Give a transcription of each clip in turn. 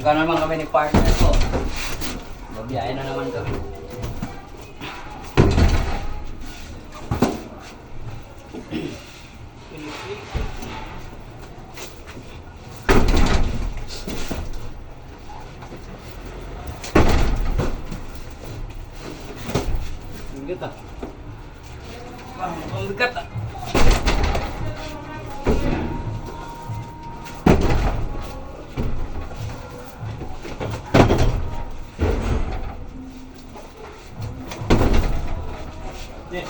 Karga naman kami ni partner ko. Mabiyahe na naman kami. Ang bigat ah. Ang bigat ah. Ya.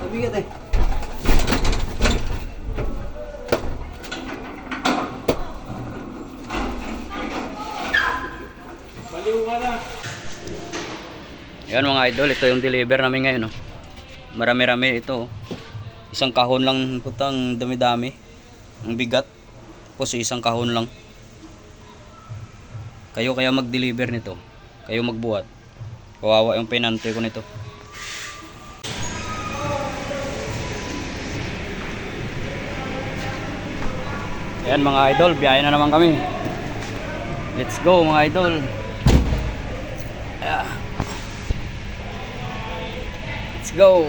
Mabigat eh. Baliw ka na. Yan mga idol, ito yung deliver namin ngayon. Oh. Marami-rami ito. oh. Isang kahon lang putang dami-dami. Ang bigat. Tapos isang kahon lang. Kayo kaya mag-deliver nito. Kayo magbuhat. Kawawa yung pinante ko nito. Yan mga idol, biyahe na naman kami. Let's go mga idol. Yeah. Let's go.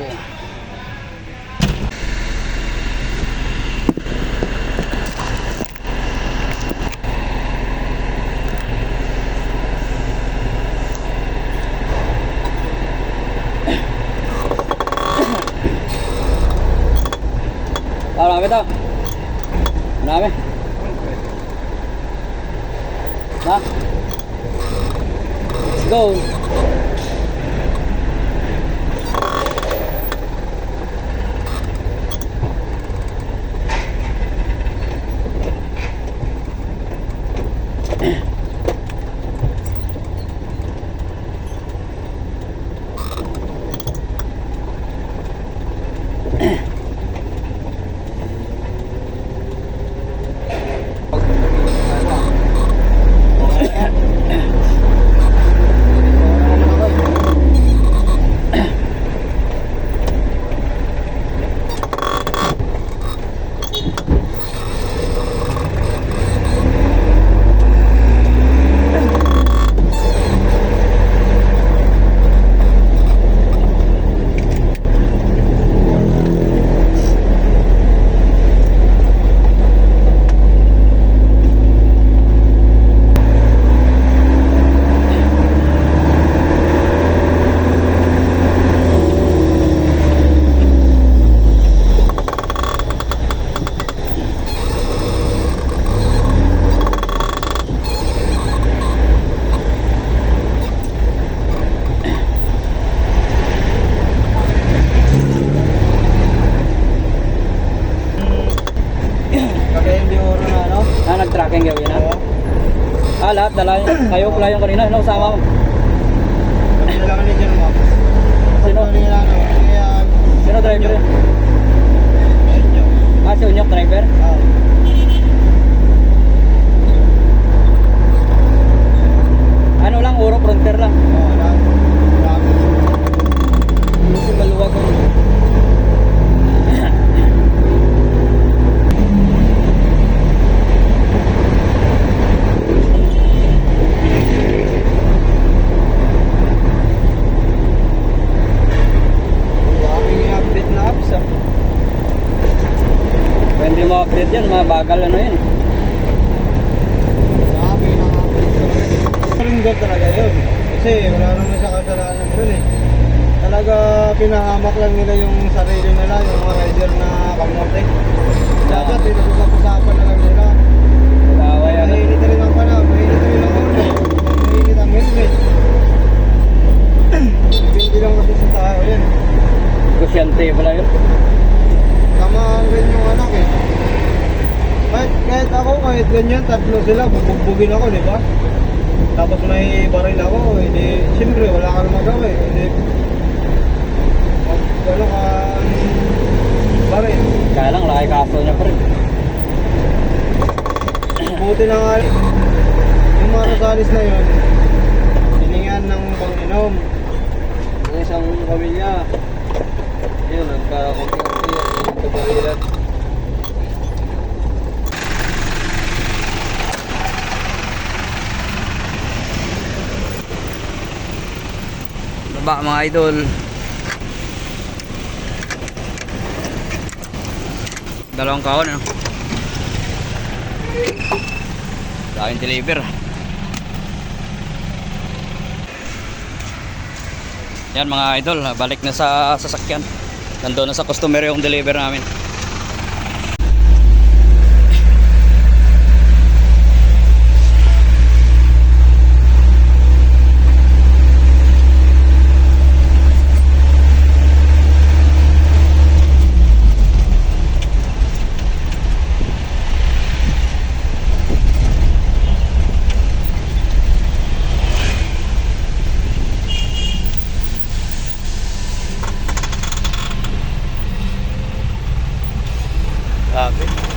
Marami to. Marami. Ha? Let's go. Kagaya yung di oro na ano? Nag-tracking gawin na? Oo. Ah, lahat. Dala, kayo pala yung kanina. Ano kasama mo? Kami lang ni Jan mo. Sino? Sino driver. Ah, si Unyok driver? Ah. Ano lang, uro frontier lang. Oo, lahat. Marami. Luto maluwag ko. Daming i-update na apps ah. Pwede mo update yan, mga bagal ano yun. Dami na update talaga. Yun. Kasi wala naman sa kasalanan yun eh. Talaga pinahamak lang nila yung sarili nila, yung mga rider na kamote. Dapat pinag-usapan na lang nila. Kaway ano. Mainit rin ang panahon, mainit rin ang ulo, mainit ang helmet. Hindi lang kasi sa tao yan. Kusyante pala yun. Tamaan rin yung anak eh. Kahit, kahit ako, kahit ganyan, tatlo sila, bubugbugin ako, di ba? Tapos may baril ako, hindi, siyempre wala ka na magawa eh. Hindi, ano ka, baril. Kaya lang, laki kaso niya pa rin. Buti na nga, yung mga Rosales na yun, hiningan ng panginom. Kasi sa pamilya. Yun, nagka-konti-konti yan. Baba mga idol. Dalawang kahon ano. Daming deliver. Yan mga idol, balik na sa sasakyan. Nandoon na sa customer yung deliver namin. Grabe.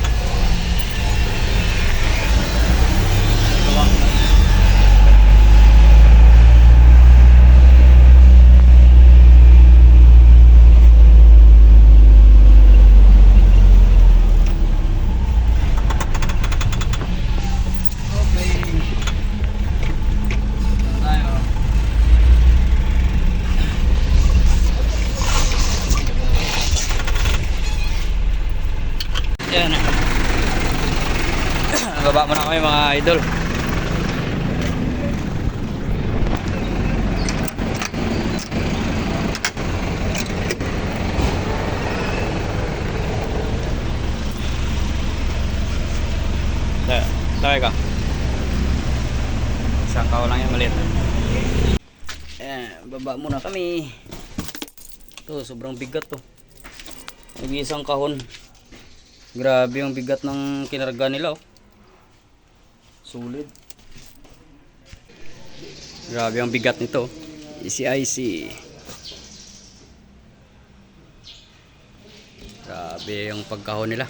Yan. Baba muna kami mga idol. Dahil ka. Isang kao lang yan maliit. Ayan, baba muna kami. Ito, sobrang bigat to. Nag-iisang kahon. Grabe yung bigat ng kinarga nila oh. Sulit. Grabe ang bigat nito. Easy icy. Grabe yung pagkahon nila.